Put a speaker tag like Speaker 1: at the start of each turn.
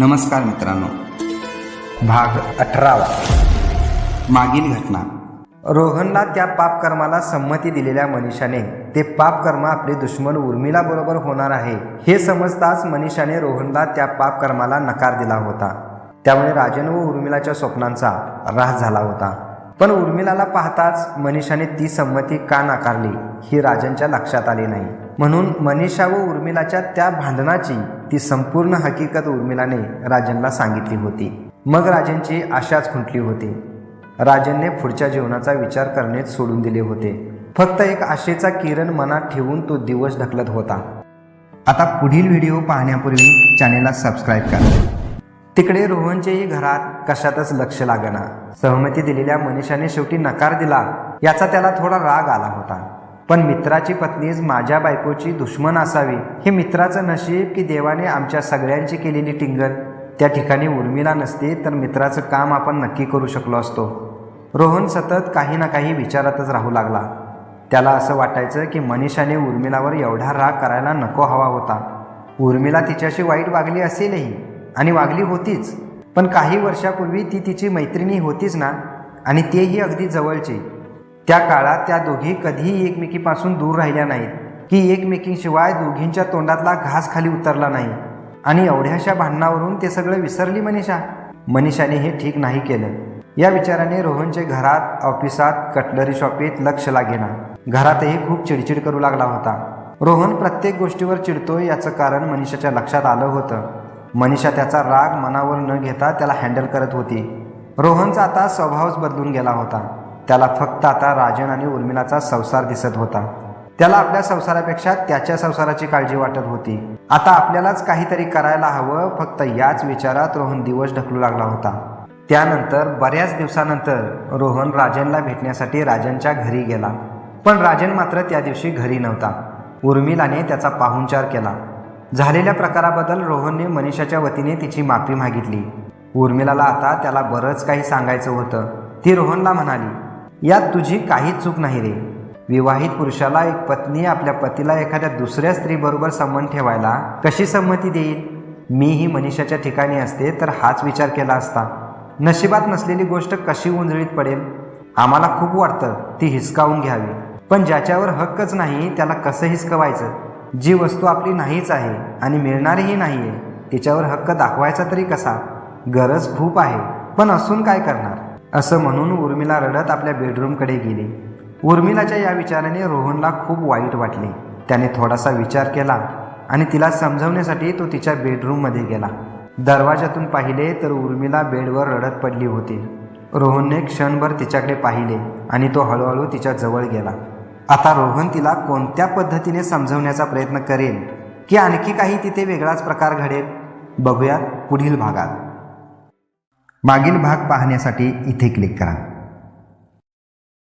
Speaker 1: नमस्कार मित्रांनो. भाग अठरावा. मागील घटना.
Speaker 2: रोहनला त्या पापकर्माला संमती दिलेल्या मनीषाने ते पापकर्म आपले दुश्मन उर्मिला बरोबर होणार आहे हे समजताच मनीषाने रोहनला त्या पापकर्माला नकार दिला होता. त्यामुळे राजन व उर्मिलाच्या स्वप्नांचा ऱ्हास झाला होता. पण उर्मिलाला पाहताच मनीषाने ती संमती का नाकारली ही राजनच्या लक्षात आली नाही. म्हणून मनीषा व उर्मिलाच्या त्या भांडणाची ती संपूर्ण हकीकत उर्मिलाने राजनला सांगितली होती. मग राजनची आशाच खुंटली होती. राजनने पुढच्या जीवनाचा विचार करणेच सोडून दिले होते. फक्त एक आशेचा किरण मनात ठेवून तो दिवस ढकलत होता.
Speaker 1: आता पुढील व्हिडिओ पाहण्यापूर्वी चॅनेलला सबस्क्राईब करा.
Speaker 2: तिकडे रोहनचेही घरात कशातच लक्ष लागना. सहमती दिलेल्या मनीषाने शेवटी नकार दिला. याचा त्याला थोडा राग आला होता. पण मित्राची पत्नीच माझ्या बायकोची दुश्मन असावी हे मित्राचं नशीब की देवाने आमच्या सगळ्यांची केलेली टिंगल? त्या ठिकाणी उर्मिला नसते तर मित्राचं काम आपण नक्की करू शकलो असतो. रोहन सतत काही ना काही विचारातच राहू लागला. त्याला असं वाटायचं की मनीषाने उर्मिलावर एवढा राग करायला नको हवा होता. उर्मिला तिच्याशी वाईट वागली असेलही. आणि वागली होतीच. पण काही वर्षापूर्वी ती तिची मैत्रिणी होतीच ना आणि तेही अगदी जवळची. त्या काळात त्या दोघी कधीही एकमेकीपासून दूर राहिल्या नाहीत. की एकमेकींशिवाय दोघींच्या तोंडातला घास खाली उतरला नाही. आणि एवढ्याशा भांडणावरून ते सगळं विसरली मनीषा? मनीषाने हे ठीक नाही केलं. या विचाराने रोहनचे घरात ऑफिसात कटलरी शॉपीत लक्ष लागेना. घरातही खूप चिडचिड करू लागला होता. रोहन प्रत्येक गोष्टीवर चिडतोय याचं कारण मनीषाच्या लक्षात आलं होतं. मनीषा त्याचा राग मनावर न घेता त्याला हँडल करत होती. रोहनचा आता स्वभावच बदलून गेला होता. त्याला फक्त आता राजन आणि उर्मिलाचा संसार दिसत होता. त्याला आपल्या संसारापेक्षा त्याच्या संसाराची काळजी वाटत होती. आता आपल्यालाच काहीतरी करायला हवं फक्त याच विचारात रोहन दिवस ढकलू लागला होता. त्यानंतर बऱ्याच दिवसानंतर रोहन राजनला भेटण्यासाठी राजनच्या घरी गेला. पण राजन मात्र त्या दिवशी घरी नव्हता. उर्मिलाने त्याचा पाहुणचार केला. झालेल्या प्रकाराबद्दल रोहनने मनीषाच्या वतीने तिची माफी मागितली. उर्मिलाला आता त्याला बरंच काही सांगायचं होतं. ती रोहनला म्हणाली यात तुझी काहीच चूक नाही रे. विवाहित पुरुषाला एक पत्नी आपल्या पतीला एखाद्या दुसऱ्या स्त्रीबरोबर संबंध ठेवायला कशी संमती देईल? मी ही मनीषाच्या ठिकाणी असते तर हाच विचार केला असता. नशिबात नसलेली गोष्ट कशी उंजळीत पडेल? आम्हाला खूप वाटतं ती हिसकावून घ्यावी. पण ज्याच्यावर हक्कच नाही त्याला कसं हिसकवायचं? जी वस्तू आपली नाहीच आहे आणि मिळणारीही नाही आहे तिच्यावर हक्क दाखवायचा तरी कसा? गरज खूप आहे पण असून काय करणार? असं म्हणून उर्मिला रडत आपल्या बेडरूमकडे गेली. उर्मिलाच्या या विचाराने रोहनला खूप वाईट वाटले. त्याने थोडासा विचार केला आणि तिला समजवण्यासाठी तो तिच्या बेडरूममध्ये गेला. दरवाजातून पाहिले तर उर्मिला बेडवर रडत पडली होती. रोहनने क्षणभर तिच्याकडे पाहिले आणि तो हळूहळू तिच्या जवळ गेला. आता रोहन तिला कोणत्या पद्धतीने समजवण्याचा प्रयत्न करेल की आणखी काही तिथे वेगळाच प्रकार घडेल? बघूयात पुढील भागात.
Speaker 1: मागील भाग पाहण्यासाठी इथे क्लिक करा.